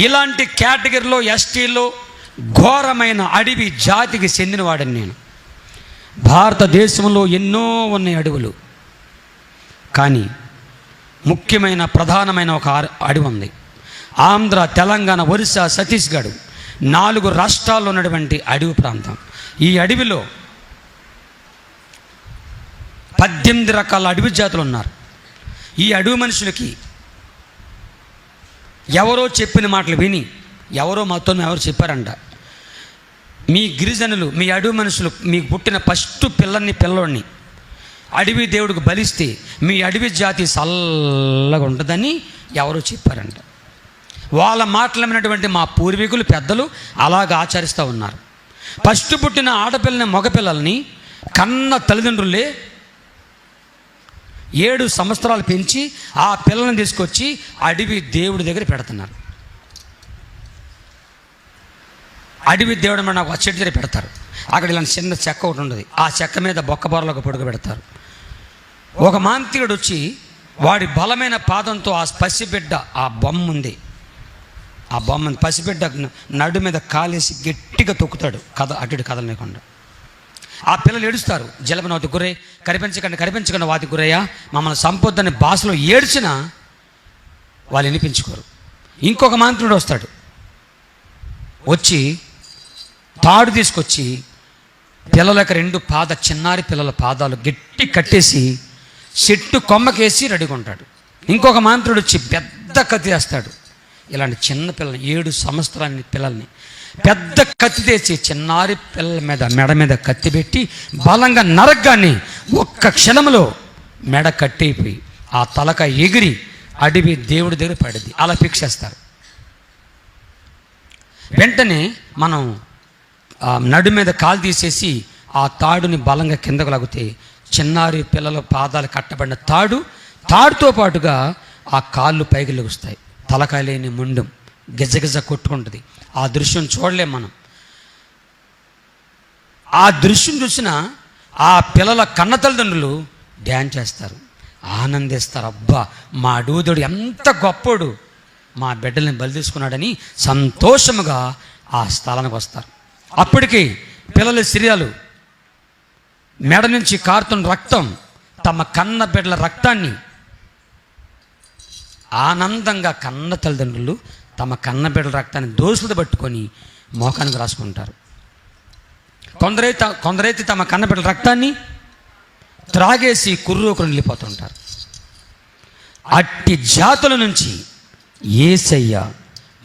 ఇలాంటి కేటగిరీలో ఎస్టీలో ఘోరమైన అడవి జాతికి చెందినవాడని నేను. భారతదేశంలో ఎన్నో ఉన్నాయి అడవులు. కానీ ముఖ్యమైన ప్రధానమైన ఒక అడవి ఉంది. ఆంధ్ర తెలంగాణ ఒరిస్సా ఛత్తీస్గఢ్ నాలుగు రాష్ట్రాల్లో ఉన్నటువంటి అడవి ప్రాంతం. ఈ అడవిలో పద్దెనిమిది రకాల అడవి జాతులు ఉన్నారు. ఈ అడవి మనుషులకి ఎవరో చెప్పిన మాటలు విని ఎవరో మాతో ఎవరు చెప్పారంట. మీ గిరిజనులు మీ అడవి మనుషులు మీకు పుట్టిన ఫస్ట్ పిల్లల్ని పిల్లోడిని అడవి దేవుడికి బలిస్తే మీ అడవి జాతి చల్లగా ఉంటుందని ఎవరో చెప్పారంట. వాళ్ళ మాటలమైనటువంటి మా పూర్వీకులు పెద్దలు అలాగ ఆచరిస్తూ ఉన్నారు. ఫస్ట్ పుట్టిన ఆడపిల్లని మగపిల్లల్ని కన్న తల్లిదండ్రులే ఏడు సంవత్సరాలు పెంచి ఆ పిల్లల్ని తీసుకొచ్చి అడవి దేవుడి దగ్గర పెడుతున్నారు. అడవి దేవుడు మన ఒక చెట్టు దగ్గర పెడతారు. అక్కడ ఇలాంటి చిన్న చెక్క ఒకటి ఉండదు. ఆ చెక్క మీద బొక్కబారలో ఒక పొడుగు పెడతారు. ఒక మాంత్రికుడు వచ్చి వాడి బలమైన పాదంతో ఆ పసిబిడ్డ ఆ బొమ్మ ఉంది. ఆ బొమ్మని పసిబిడ్డ నడు మీద కాలేసి గట్టిగా తొక్కుతాడు. కథ అటు కదలలేకుండా ఆ పిల్లలు ఏడుస్తారు. జలపనవతి గురై కనిపించకండి కనిపించకండి వాటి గురయ్యా. మమ్మల్ని సంపొద్దని భాషలో ఏడ్చినా వాళ్ళు వినిపించుకోరు. ఇంకొక మంత్రుడు వస్తాడు. వచ్చి తాడు తీసుకొచ్చి పిల్లల యొక్క రెండు పాద చిన్నారి పిల్లల పాదాలు గట్టి కట్టేసి చెట్టు కొమ్మకేసి రెడీగా ఉంటాడు. ఇంకొక మంత్రుడు వచ్చి పెద్ద కత్తి వేస్తాడు. ఇలాంటి చిన్న పిల్లల్ని ఏడు సంవత్సరాన్ని పిల్లల్ని పెద్ద కత్తి తెచ్చి చిన్నారి పిల్లల మీద మెడ మీద కత్తి పెట్టి బలంగా నరగ్గాన్ని ఒక్క క్షణంలో మెడ కట్టయిపోయి ఆ తలక ఎగిరి అడివి దేవుడి దగ్గర పడింది. అలా ఫిక్స్ చేస్తారు. వెంటనే మనం నడు మీద కాలు తీసేసి ఆ తాడుని బలంగా కిందకు లాగితే చిన్నారి పిల్లల పాదాలు కట్టబడిన తాడు తాడుతో పాటుగా ఆ కాళ్ళు పైకి లెగుస్తాయి. తలకాయ లేని ముండం. గిజగిజ కొట్టుకుంటుంది. ఆ దృశ్యం చూడలేం మనం. ఆ దృశ్యం చూసిన ఆ పిల్లల కన్న తల్లిదండ్రులు డ్యాన్స్ చేస్తారు. ఆనందిస్తారు. అబ్బా మా అడుగుదోడు ఎంత గొప్పోడు. మా బిడ్డల్ని బలి తీసుకున్నాడని సంతోషముగా ఆ స్థలానికి వస్తారు. అప్పటికి పిల్లల సిరియాలు మెడ నుంచి కారుతున్న రక్తం తమ కన్న బిడ్డల రక్తాన్ని ఆనందంగా కన్న తల్లిదండ్రులు తమ కన్న బిడ్డల రక్తాన్ని దోసులు పట్టుకొని మోకానికి రాసుకుంటారు. కొందరైతే కొందరైతే తమ కన్న బిడ్డల రక్తాన్ని త్రాగేసి కుర్రోకులు వెళ్ళిపోతుంటారు అట్టి జాతుల నుంచి ఏసయ్య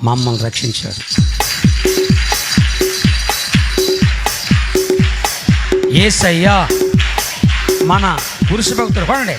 మమ్మల్ని రక్షించాడు. ఏసయ్య మన పురుష భక్తుడు కొనండి.